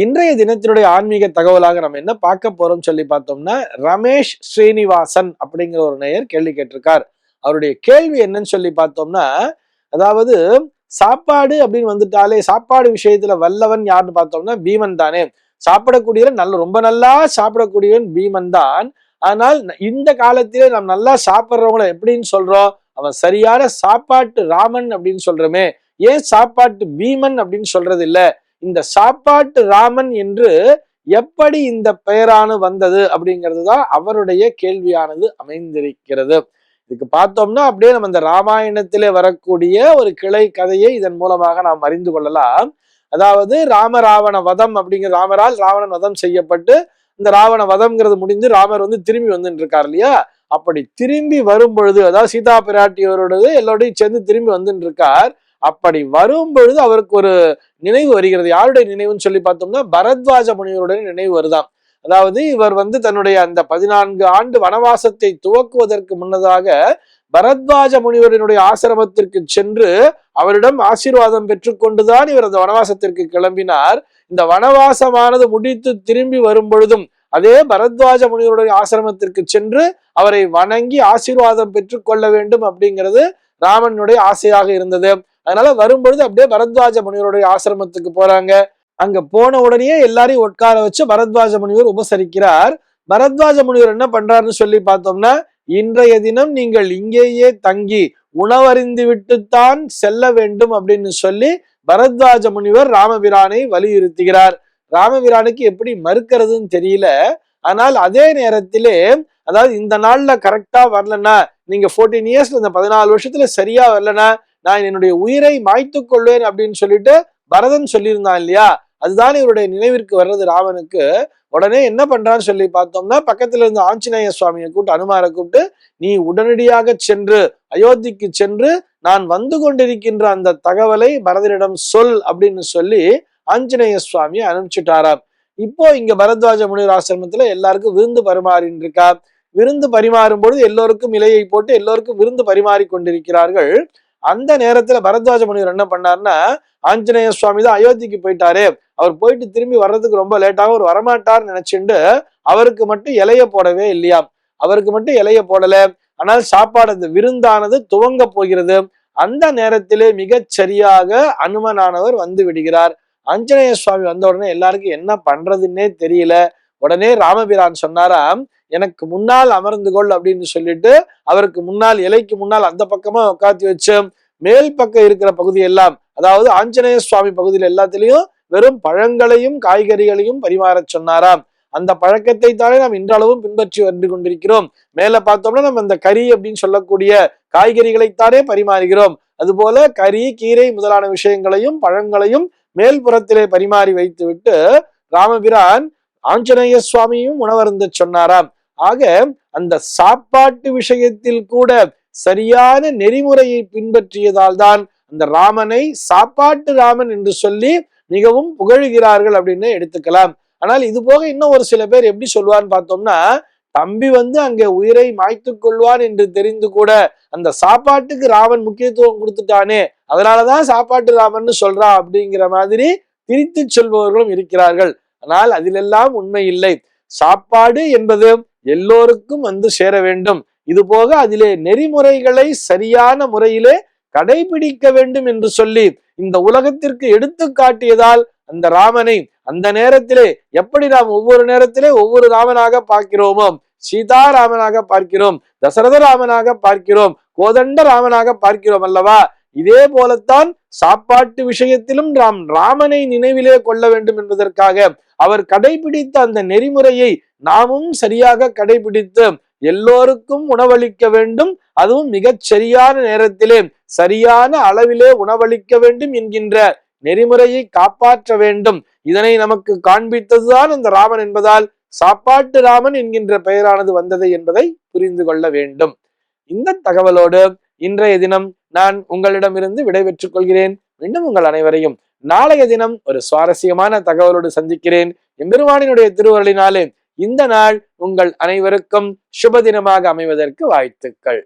இன்றைய தினத்தினுடைய ஆன்மீக தகவலாக நம்ம என்ன பார்க்க போறோம் சொல்லி பார்த்தோம்னா ரமேஷ் ஸ்ரீனிவாசன் அப்படிங்கிற ஒரு நேயர் கேள்வி கேட்டிருக்கார். அவருடைய கேள்வி என்னன்னு சொல்லி பார்த்தோம்னா அதாவது சாப்பாடு அப்படின்னு வந்துட்டாலே சாப்பாடு விஷயத்துல வல்லவன் யாருன்னு பார்த்தோம்னா பீமன் தானே. சாப்பிடக்கூடியவன் நல்ல ரொம்ப நல்லா சாப்பிடக்கூடியவன் பீமன் தான். ஆனால் இந்த காலத்திலே நாம் நல்லா சாப்பிட்றவங்கள எப்படின்னு சொல்றோம்? அவன் சரியான சாப்பாட்டு ராமன் அப்படின்னு சொல்றோமே. ஏன் சாப்பாட்டு பீமன் அப்படின்னு சொல்றது இல்லை இந்த சாப்பாட்டு ராமன் என்று எப்படி இந்த பெயரானு வந்தது அப்படிங்கிறது தான் அவருடைய கேள்வியானது அமைந்திருக்கிறது. இதுக்கு பார்த்தோம்னா அப்படியே நம்ம இந்த ராமாயணத்திலே வரக்கூடிய ஒரு கிளை கதையை இதன் மூலமாக நாம் அறிந்து கொள்ளலாம். அதாவது ராமராவண வதம் அப்படிங்கிற ராமரால் ராவணன் வதம் செய்யப்பட்டு இந்த ராவண வதம்ங்கிறது முடிந்து ராமர் வந்து திரும்பி வந்துட்டு இருக்கார் இல்லையா? அப்படி திரும்பி வரும்பொழுது அதாவது சீதா பிராட்டியவரோடது எல்லோரையும் சேர்ந்து திரும்பி வந்துட்டு இருக்கார் அப்படி வரும் பொழுது அவருக்கு ஒரு நினைவு வருகிறது. யாருடைய நினைவுன்னு சொல்லி பார்த்தோம்னா பரத்வாஜ முனிவருடைய நினைவு வருதாம். அதாவது இவர் வந்து தன்னுடைய அந்த பதினான்கு ஆண்டு வனவாசத்தை துவக்குவதற்கு முன்னதாக பரத்வாஜ முனிவரினுடைய ஆசிரமத்திற்கு சென்று அவரிடம் ஆசீர்வாதம் பெற்றுக்கொண்டுதான் இவர் அந்த வனவாசத்திற்கு கிளம்பினார். இந்த வனவாசமானது முடித்து திரும்பி வரும் பொழுதும் அதே பரத்வாஜ முனிவருடைய ஆசிரமத்திற்கு சென்று அவரை வணங்கி ஆசீர்வாதம் பெற்றுக்கொள்ள வேண்டும் அப்படிங்கிறது ராமனுடைய ஆசையாக இருந்தது. அதனால வரும்பொழுது அப்படியே பரத்வாஜ முனிவருடைய ஆசிரமத்துக்கு போறாங்க. அங்க போன உடனே எல்லாரையும் உட்கார வச்சு பரத்வாஜ முனிவர் உபசரிக்கிறார். பரத்வாஜ முனிவர் என்ன பண்றாருன்னு சொல்லி பார்த்தோம்னா இன்றைய தினம் நீங்கள் இங்கேயே தங்கி உணவறிந்து விட்டுத்தான் செல்ல வேண்டும் அப்படின்னு சொல்லி பரத்வாஜ முனிவர் ராமபிரானை வலியுறுத்துகிறார். ராமபிரானுக்கு எப்படி மறுக்கிறதுன்னு தெரியல. ஆனால் அதே நேரத்திலே அதாவது இந்த நாள்ல கரெக்டா வரலன்னா நீங்க ஃபோர்டீன் இயர்ஸ்ல இந்த பதினாலு வருஷத்துல சரியா வரலன்னா நான் என்னுடைய உயிரை மாய்த்து கொள்வேன் அப்படின்னு சொல்லிட்டு பரதன் சொல்லியிருந்தான் இல்லையா? அதுதான் இவருடைய நினைவிற்கு வர்றது ராமனுக்கு. உடனே என்ன பண்றான்னு சொல்லி பார்த்தோம்னா பக்கத்துல இருந்த ஆஞ்சநேய சுவாமியை கூப்பிட்டு அனுமாரை கூப்பிட்டு நீ உடனடியாக சென்று அயோத்திக்கு சென்று நான் வந்து கொண்டிருக்கின்ற அந்த தகவலை பரதனிடம் சொல் அப்படின்னு சொல்லி ஆஞ்சநேய சுவாமியை அனுப்பிச்சுட்டாராம். இப்போ இங்க பரத்வாஜ முனிவர் ஆசிரமத்துல எல்லாருக்கும் விருந்து பரிமாறின்னு இருக்கா விருந்து பரிமாறும் பொழுது எல்லோருக்கும் இலையை போட்டு எல்லோருக்கும் விருந்து பரிமாறி கொண்டிருக்கிறார்கள். அந்த நேரத்துல பரத்வாஜ முனிவர் என்ன பண்ணாருன்னா ஆஞ்சநேய சுவாமி தான் அயோத்திக்கு போயிட்டாரு. அவர் போயிட்டு திரும்பி வர்றதுக்கு ரொம்ப லேட்டாக அவர் வரமாட்டார்னு நினைச்சுண்டு அவருக்கு மட்டும் இலைய போடவே இல்லையாம் அவருக்கு மட்டும் இலைய போடல. ஆனால் சாப்பாடு அந்த விருந்தானது துவங்க போகிறது. அந்த நேரத்திலே மிகச் சரியாக அனுமனானவர் வந்து விடுகிறார். ஆஞ்சநேய சுவாமி வந்த உடனே எல்லாருக்கும் என்ன பண்றதுன்னே தெரியல. உடனே ராமபிரான் சொன்னாராம் எனக்கு முன்னால் அமர்ந்து கொள் அப்படின்னு சொல்லிட்டு அவருக்கு முன்னால் இலைக்கு முன்னால் அந்த பக்கமா உட்காத்தி வச்சு மேல் பக்கம் இருக்கிற பகுதி எல்லாம் அதாவது ஆஞ்சநேய சுவாமி பகுதியில் எல்லாத்திலையும் வெறும் பழங்களையும் காய்கறிகளையும் பரிமாறச் சொன்னாராம் அந்த பழக்கத்தை தானே நாம் இன்றளவும் பின்பற்றி வந்து கொண்டிருக்கிறோம். மேல பார்த்தோம்னா நம்ம இந்த கறி அப்படின்னு சொல்லக்கூடிய காய்கறிகளைத்தானே பரிமாறுகிறோம். அதுபோல கறி கீரை முதலான விஷயங்களையும் பழங்களையும் மேல்புறத்திலே பரிமாறி வைத்துவிட்டு ராமபிரான் ஆஞ்சநேய சுவாமியும் உணவருந்த சொன்னாராம். ஆக அந்த சாப்பாட்டு விஷயத்தில் கூட சரியான நெறிமுறையை பின்பற்றியதால் தான் அந்த ராமனை சாப்பாட்டு ராமன் என்று சொல்லி மிகவும் புகழுகிறார்கள் அப்படின்னு எடுத்துக்கலாம். ஆனால் இது போக இன்னும் ஒரு சில பேர் எப்படி சொல்லுவான்னு பார்த்தோம்னா தம்பி வந்து அங்கே உயிரை மாய்த்து கொள்வான் என்று தெரிந்து கூட அந்த சாப்பாட்டுக்கு ராமன் முக்கியத்துவம் கொடுத்துட்டானே அதனாலதான் சாப்பாட்டு ராமன் சொல்றான் அப்படிங்கிற மாதிரி திரித்து சொல்பவர்களும் இருக்கிறார்கள். ஆனால் அதிலெல்லாம் உண்மை இல்லை. சாப்பாடு என்பது எல்லோருக்கும் வந்து சேர வேண்டும். இது போக அதிலே நெறிமுறைகளை சரியான முறையிலே கடைபிடிக்க வேண்டும் என்று சொல்லி இந்த உலகத்திற்கு எடுத்து காட்டியதால் அந்த ராமனை அந்த நேரத்திலே எப்படி நாம் ஒவ்வொரு நேரத்திலே ஒவ்வொரு ராமனாக பார்க்கிறோமோ சீதா ராமனாக பார்க்கிறோம் தசரத ராமனாக பார்க்கிறோம் கோதண்ட ராமனாக பார்க்கிறோம் அல்லவா? இதே போலத்தான் சாப்பாட்டு விஷயத்திலும் நாம் ராமனை நினைவிலே கொள்ள வேண்டும் என்பதற்காக அவர் கடைபிடித்த அந்த நெறிமுறையை நாமும் சரியாக கடைபிடித்து எல்லோருக்கும் உணவளிக்க வேண்டும். அதுவும் மிகச் சரியான நேரத்திலே சரியான அளவிலே உணவளிக்க வேண்டும் என்கின்ற நெறிமுறையை காப்பாற்ற வேண்டும். இதனை நமக்கு காண்பித்ததுதான் இந்த ராமன் என்பதால் சாப்பாட்டு ராமன் என்கின்ற பெயரானது வந்தது என்பதை புரிந்து கொள்ள வேண்டும். இந்த தகவலோடு இன்றைய தினம் நான் உங்களிடமிருந்து விடைபெற்றுக் கொள்கிறேன். மீண்டும் உங்கள் அனைவரையும் நாளைய தினம் ஒரு சுவாரஸ்யமான தகவலோடு சந்திக்கிறேன். எம்பெருமானினுடைய திருவருளினாலே இந்த நாள் உங்கள் அனைவருக்கும் சுப தினமாக அமைவதற்கு வாழ்த்துக்கள்.